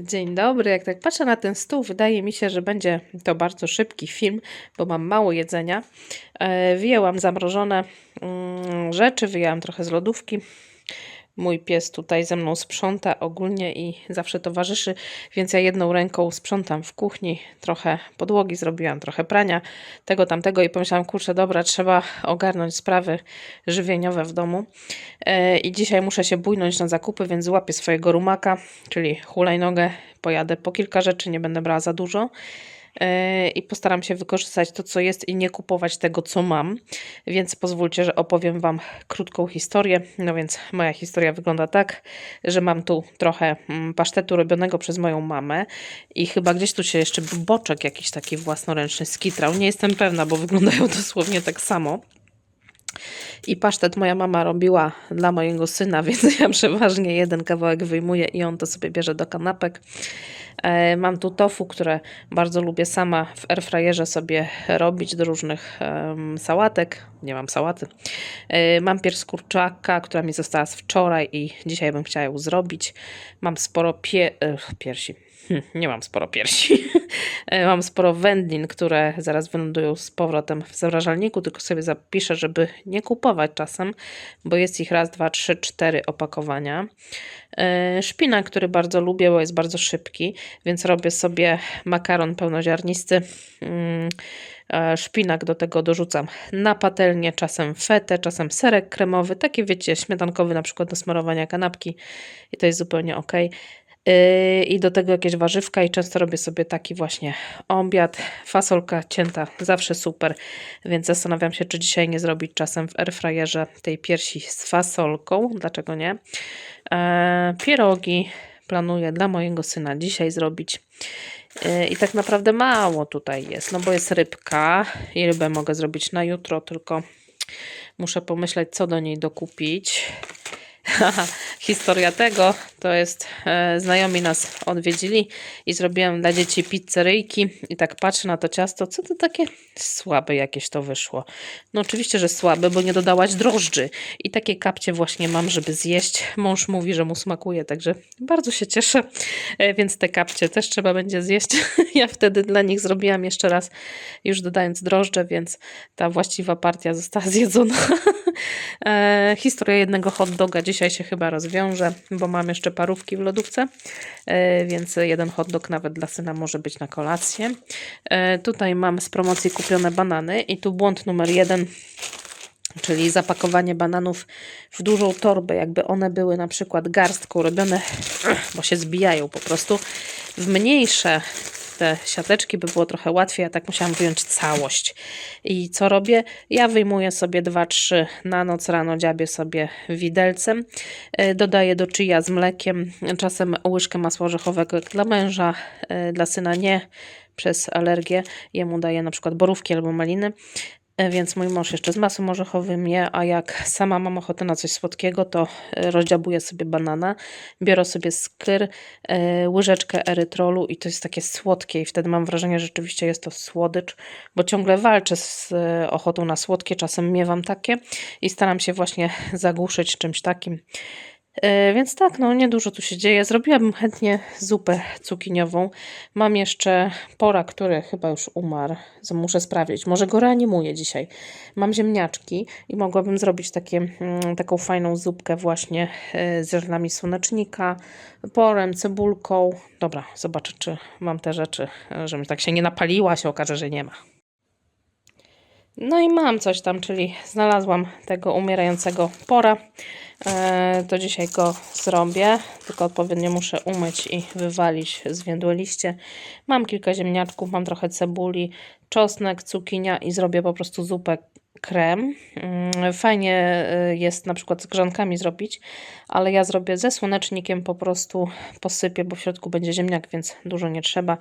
Dzień dobry. Jak tak patrzę na ten stół, wydaje mi się, że będzie to bardzo szybki film, bo mam mało jedzenia. E, Wyjęłam zamrożone mm, rzeczy, wyjęłam trochę z lodówki. Mój pies tutaj ze mną sprząta ogólnie i zawsze towarzyszy, więc ja jedną ręką sprzątam w kuchni, trochę podłogi zrobiłam, trochę prania, tego tamtego i pomyślałam, kurczę, dobra, trzeba ogarnąć sprawy żywieniowe w domu. E, I dzisiaj muszę się bójnąć na zakupy, więc złapię swojego rumaka, czyli hulajnogę, pojadę po kilka rzeczy, nie będę brała za dużo. E, i postaram się wykorzystać to, co jest i nie kupować tego, co mam. Więc pozwólcie, że opowiem Wam krótką historię. No więc moja historia wygląda tak, że mam tu trochę mm, pasztetu robionego przez moją mamę i chyba gdzieś tu się jeszcze boczek jakiś taki własnoręczny skitrał. Nie jestem pewna, bo wyglądają dosłownie tak samo. I pasztet moja mama robiła dla mojego syna, więc ja przeważnie jeden kawałek wyjmuję i on to sobie bierze do kanapek. E, Mam tu tofu, które bardzo lubię sama w airfryerze sobie robić do różnych em, sałatek. Nie mam sałaty. E, Mam pierś kurczaka, która mi została z wczoraj i dzisiaj bym chciała ją zrobić. Mam sporo pie e, piersi. Nie mam sporo piersi. E, mam sporo wędlin, które zaraz wylądują z powrotem w zamrażalniku, tylko sobie zapiszę, żeby nie kupować czasem, bo jest ich raz, dwa, trzy, cztery opakowania. E, Szpinak, który bardzo lubię, bo jest bardzo szybki, więc robię sobie makaron pełnoziarnisty. Mm, e, Szpinak do tego dorzucam na patelnię, czasem fetę, czasem serek kremowy, taki wiecie, śmietankowy na przykład do smarowania kanapki i to jest zupełnie ok. Yy, I do tego jakieś warzywka i często robię sobie taki właśnie obiad. Fasolka cięta, zawsze super, więc zastanawiam się, czy dzisiaj nie zrobić czasem w airfryerze tej piersi z fasolką, dlaczego nie. Eee, pierogi planuję dla mojego syna dzisiaj zrobić. Yy, I tak naprawdę mało tutaj jest, no bo jest rybka i rybę mogę zrobić na jutro, tylko muszę pomyśleć, co do niej dokupić. Historia tego to jest, e, znajomi nas odwiedzili i zrobiłam dla dzieci pizzeryjki i tak patrzę na to ciasto, co to takie słabe jakieś to wyszło. No oczywiście, że słabe, bo nie dodałaś drożdży i takie kapcie właśnie mam, żeby zjeść. Mąż mówi, że mu smakuje, także bardzo się cieszę, e, więc te kapcie też trzeba będzie zjeść. Ja wtedy dla nich zrobiłam jeszcze raz, już dodając drożdże, więc ta właściwa partia została zjedzona. E, historia jednego hot doga dzisiaj się chyba rozwiąże, bo mam jeszcze parówki w lodówce, e, więc jeden hot dog nawet dla syna może być na kolację. E, tutaj mam z promocji kupione banany i tu błąd numer jeden czyli zapakowanie bananów w dużą torbę, jakby one były na przykład garstką robione, bo się zbijają po prostu, w mniejsze te siateczki by było trochę łatwiej, a tak musiałam wyjąć całość. I co robię? Ja wyjmuję sobie dwa, trzy na noc, rano dziabię sobie widelcem, e, dodaję do czyja z mlekiem, czasem łyżkę masła orzechowego dla męża, e, dla syna nie, przez alergię. Jemu daję na przykład borówki albo maliny. E, Więc mój mąż jeszcze z masłem orzechowym je, a jak sama mam ochotę na coś słodkiego, to e, rozdziabuję sobie banana, biorę sobie skyr, e, łyżeczkę erytrolu i to jest takie słodkie i wtedy mam wrażenie, że rzeczywiście jest to słodycz, bo ciągle walczę z ochotą na słodkie, czasem miewam takie i staram się właśnie zagłuszyć czymś takim. E, Więc tak, no niedużo tu się dzieje. Zrobiłabym chętnie zupę cukiniową. Mam jeszcze pora, który chyba już umarł. Muszę sprawdzić. Może go reanimuję dzisiaj. Mam ziemniaczki i mogłabym zrobić takie, mm, taką fajną zupkę właśnie e, z ziarnami słonecznika, porem, cebulką. Dobra, zobaczę, czy mam te rzeczy, e, żebym tak się nie napaliła, się okaże, że nie ma. No i mam coś tam, czyli znalazłam tego umierającego pora. E, to dzisiaj go zrobię, tylko odpowiednio muszę umyć i wywalić zwiędłe liście. Mam kilka ziemniaczków, mam trochę cebuli, czosnek, cukinia i zrobię po prostu zupę krem. Mm, Fajnie y, jest na przykład z grzankami zrobić, ale ja zrobię ze słonecznikiem, po prostu posypię, bo w środku będzie ziemniak, więc dużo nie trzeba.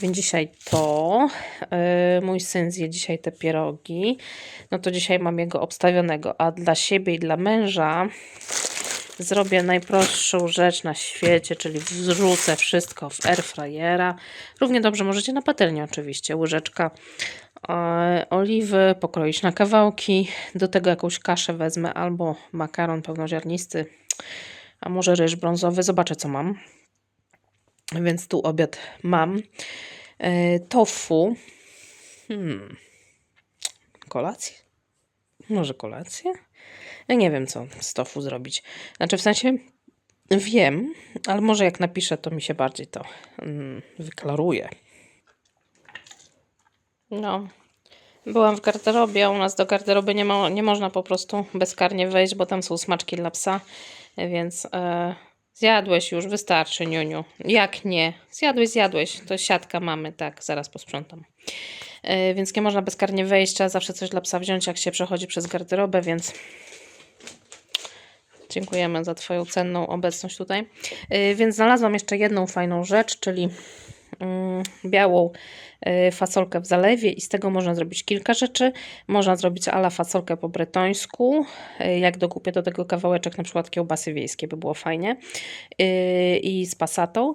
Więc dzisiaj to. Y, Mój syn zje dzisiaj te pierogi. No to dzisiaj mam jego obstawionego, a dla siebie i dla męża zrobię najprostszą rzecz na świecie, czyli wrzucę wszystko w airfryera. Równie dobrze możecie na patelnię oczywiście. Łyżeczka e, oliwy, pokroić na kawałki. Do tego jakąś kaszę wezmę albo makaron pełnoziarnisty, a może ryż brązowy. Zobaczę co mam. Więc tu obiad mam. E, tofu. Hmm. Kolację? Może kolację? Ja nie wiem, co z tofu zrobić. Znaczy, w sensie wiem, ale może jak napiszę, to mi się bardziej to mm, wyklaruje. No. Byłam w garderobie, u nas do garderoby nie, ma, nie można po prostu bezkarnie wejść, bo tam są smaczki dla psa, więc e, zjadłeś już, wystarczy, niuniu. Jak nie? Zjadłeś, zjadłeś. To siatka mamy, tak, zaraz posprzątam. E, więc nie można bezkarnie wejść, trzeba zawsze coś dla psa wziąć, jak się przechodzi przez garderobę, więc dziękujemy za Twoją cenną obecność tutaj. E, więc znalazłam jeszcze jedną fajną rzecz, czyli mm, białą e, fasolkę w zalewie i z tego można zrobić kilka rzeczy. Można zrobić ala fasolkę po bretońsku, jak dokupię do tego kawałeczek na przykład kiełbasy wiejskie, by było fajnie i z pasatą.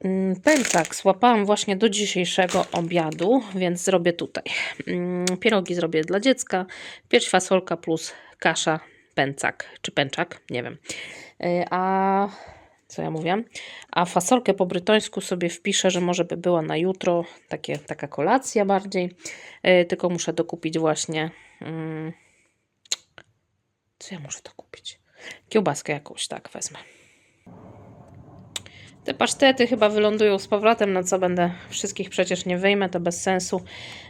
Mm, Pęczak złapałam właśnie do dzisiejszego obiadu, więc zrobię tutaj. Mm, pierogi zrobię dla dziecka, pierś fasolka plus kasza pęcak, czy pęczak, nie wiem. Y, a co ja mówię? A fasolkę po brytońsku sobie wpiszę, że może by była na jutro, takie, taka kolacja bardziej. Y, tylko muszę dokupić właśnie... Mm, co ja muszę dokupić? Kiełbaskę jakąś, tak, wezmę. Te pasztety chyba wylądują z powrotem, na co będę wszystkich przecież nie wyjmę, to bez sensu.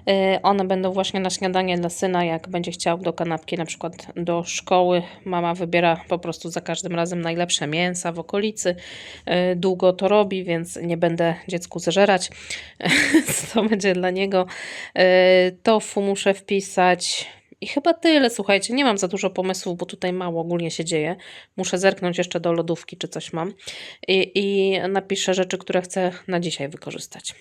Yy, one będą właśnie na śniadanie dla syna, jak będzie chciał do kanapki, na przykład do szkoły. Mama wybiera po prostu za każdym razem najlepsze mięsa w okolicy. Yy, długo to robi, więc nie będę dziecku zeżerać. to będzie dla niego. Yy, tofu muszę wpisać. I chyba tyle, słuchajcie, nie mam za dużo pomysłów, bo tutaj mało ogólnie się dzieje. Muszę zerknąć jeszcze do lodówki, czy coś mam. I, i napiszę rzeczy, które chcę na dzisiaj wykorzystać.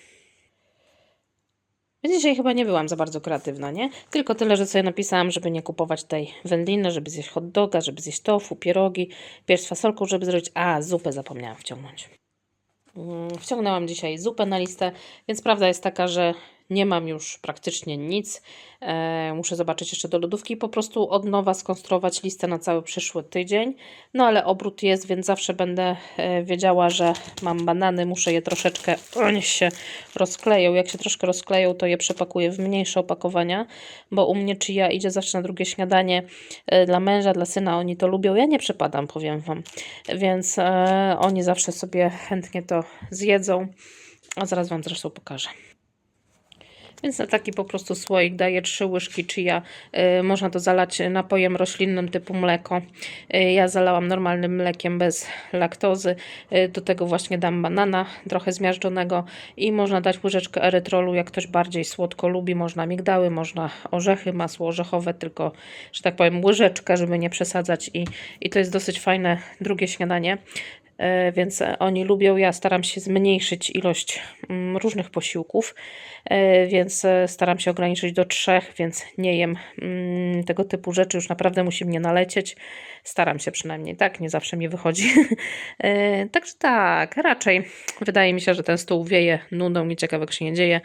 Dzisiaj chyba nie byłam za bardzo kreatywna, nie? Tylko tyle, że sobie napisałam, żeby nie kupować tej wędliny, żeby zjeść hot doga, żeby zjeść tofu, pierogi, pierś z fasolką, żeby zrobić... A, zupę zapomniałam wciągnąć. Mm, wciągnęłam dzisiaj zupę na listę, więc prawda jest taka, że nie mam już praktycznie nic. E, muszę zobaczyć jeszcze do lodówki i po prostu od nowa skonstruować listę na cały przyszły tydzień. No ale obrót jest, więc zawsze będę e, wiedziała, że mam banany, muszę je troszeczkę, one się rozkleją. Jak się troszkę rozkleją, to je przepakuję w mniejsze opakowania, bo u mnie czy ja idzie zawsze na drugie śniadanie e, dla męża, dla syna, oni to lubią. Ja nie przepadam, powiem Wam, więc oni zawsze sobie chętnie to zjedzą. A zaraz Wam zresztą pokażę. Więc na taki po prostu słoik daję 3 łyżki chia. Y, można to zalać napojem roślinnym typu mleko. Y, ja zalałam normalnym mlekiem bez laktozy. Y, do tego właśnie dam banana trochę zmiażdżonego i można dać łyżeczkę erytrolu, jak ktoś bardziej słodko lubi. Można migdały, można orzechy, masło orzechowe, tylko, że tak powiem, łyżeczkę, żeby nie przesadzać i, i to jest dosyć fajne drugie śniadanie. E, więc oni lubią. Ja staram się zmniejszyć ilość mm, różnych posiłków, e, więc e, staram się ograniczyć do trzech, więc nie jem mm, tego typu rzeczy. Już naprawdę musi mnie nalecieć. Staram się przynajmniej, tak? Nie zawsze mi wychodzi. Także tak, raczej wydaje mi się, że ten stół wieje nudą, nic ciekawego się nie dzieje.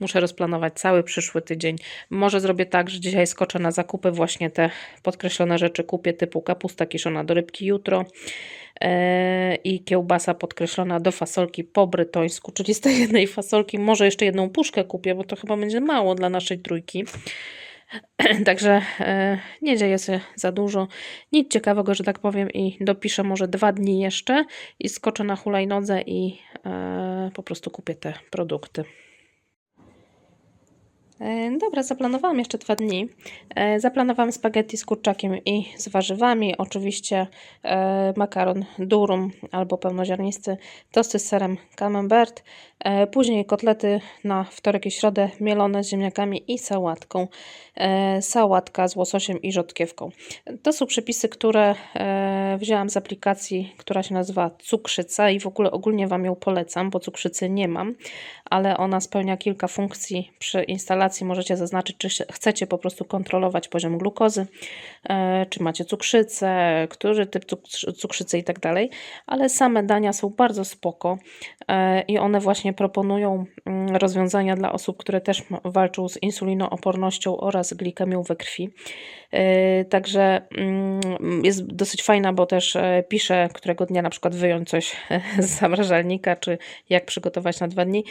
Muszę rozplanować cały przyszły tydzień. Może zrobię tak, że dzisiaj skoczę na zakupy, właśnie te podkreślone rzeczy kupię, typu kapusta kiszona do rybki jutro. E, i kiełbasa podkreślona do fasolki po brytońsku, czyli z tej jednej fasolki może jeszcze jedną puszkę kupię, bo to chyba będzie mało dla naszej trójki. Także e, nie dzieje się za dużo. Nic ciekawego, że tak powiem, i dopiszę może dwa dni jeszcze i skoczę na hulajnodze i e, po prostu kupię te produkty. E, dobra, zaplanowałam jeszcze dwa dni. E, zaplanowałam spaghetti z kurczakiem i z warzywami. Oczywiście e, makaron durum albo pełnoziarnisty, tosty z serem camembert. Później kotlety na wtorek i środę mielone z ziemniakami i sałatką. Sałatka z łososiem i rzodkiewką. To są przepisy, które wzięłam z aplikacji, która się nazywa Cukrzyca i w ogóle ogólnie Wam ją polecam, bo cukrzycy nie mam, ale ona spełnia kilka funkcji przy instalacji możecie zaznaczyć, czy chcecie po prostu kontrolować poziom glukozy, e, czy macie cukrzycę, który typ cukrzy- cukrzycy i tak dalej, ale same dania są bardzo spoko e, i one właśnie proponują mm, rozwiązania dla osób, które też walczą z insulinoopornością oraz glikemią we krwi. E, Także mm, jest dosyć fajna, bo też pisze, którego dnia na przykład wyjąć coś z zamrażalnika, czy jak przygotować na dwa dni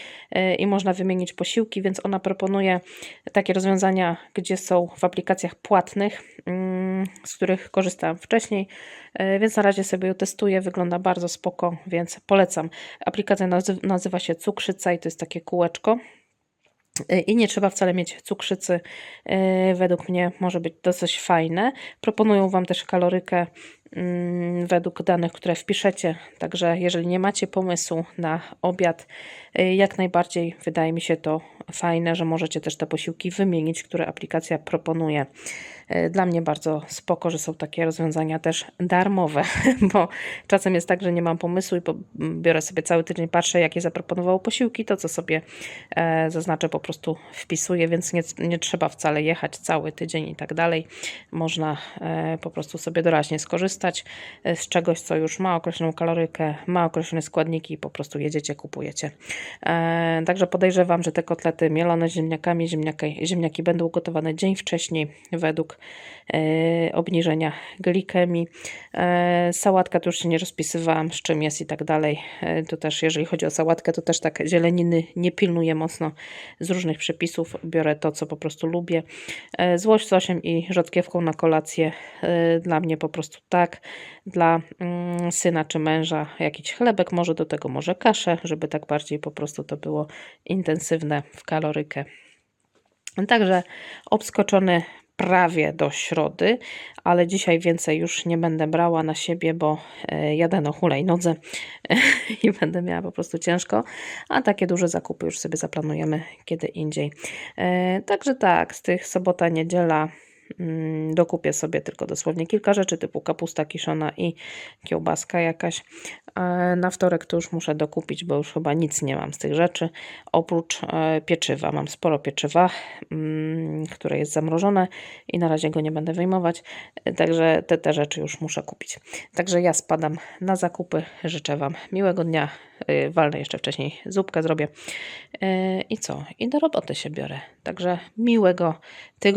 i można wymienić posiłki, więc ona proponuje takie rozwiązania, gdzie są w aplikacjach płatnych, mm, z których korzystałam wcześniej, e, więc na razie sobie ją testuję, wygląda bardzo spoko, więc polecam. Aplikacja nazy- nazywa się Cukrzyca i to jest takie kółeczko. Y, I nie trzeba wcale mieć cukrzycy. y, Według mnie może być dosyć fajne. Proponują Wam też kalorykę mm, według danych, które wpiszecie. Także jeżeli nie macie pomysłu na obiad, jak najbardziej wydaje mi się to fajne, że możecie też te posiłki wymienić, które aplikacja proponuje. Y, Dla mnie bardzo spoko, że są takie rozwiązania też darmowe, bo czasem jest tak, że nie mam pomysłu i biorę sobie cały tydzień, patrzę jakie zaproponowało posiłki, to co sobie e, zaznaczę po prostu wpisuję, więc nie, nie trzeba wcale jechać cały tydzień i tak dalej. Można e, po prostu sobie doraźnie skorzystać e, z czegoś, co już ma określoną kalorykę, ma określone składniki i po prostu jedziecie, kupujecie. E, także podejrzewam, że te kotlety mielone z ziemniakami, ziemniaki, ziemniaki będą gotowane dzień wcześniej według obniżenia glikemii. E, sałatka to już się nie rozpisywałam, z czym jest i tak dalej. E, to też, jeżeli chodzi o sałatkę, to też tak zieleniny nie pilnuję mocno z różnych przepisów. Biorę to, co po prostu lubię. E, z i rzodkiewką na kolację e, dla mnie po prostu tak. Dla mm, syna czy męża jakiś chlebek, może do tego może kaszę, żeby tak bardziej po prostu to było intensywne w kalorykę. Także obskoczony prawie do środy, ale dzisiaj więcej już nie będę brała na siebie, bo e, jadę na hulajnodze i będę miała po prostu ciężko, a takie duże zakupy już sobie zaplanujemy kiedy indziej. E, Także tak, z tych sobota, niedziela dokupię sobie tylko dosłownie kilka rzeczy typu kapusta kiszona i kiełbaska jakaś. E, Na wtorek to już muszę dokupić, bo już chyba nic nie mam z tych rzeczy, oprócz e, pieczywa. Mam sporo pieczywa, mm, które jest zamrożone i na razie go nie będę wyjmować, e, także te, te rzeczy już muszę kupić. Także ja spadam na zakupy, życzę Wam miłego dnia, walnę jeszcze wcześniej zupkę zrobię i co? I do roboty się biorę. Także miłego tygodnia.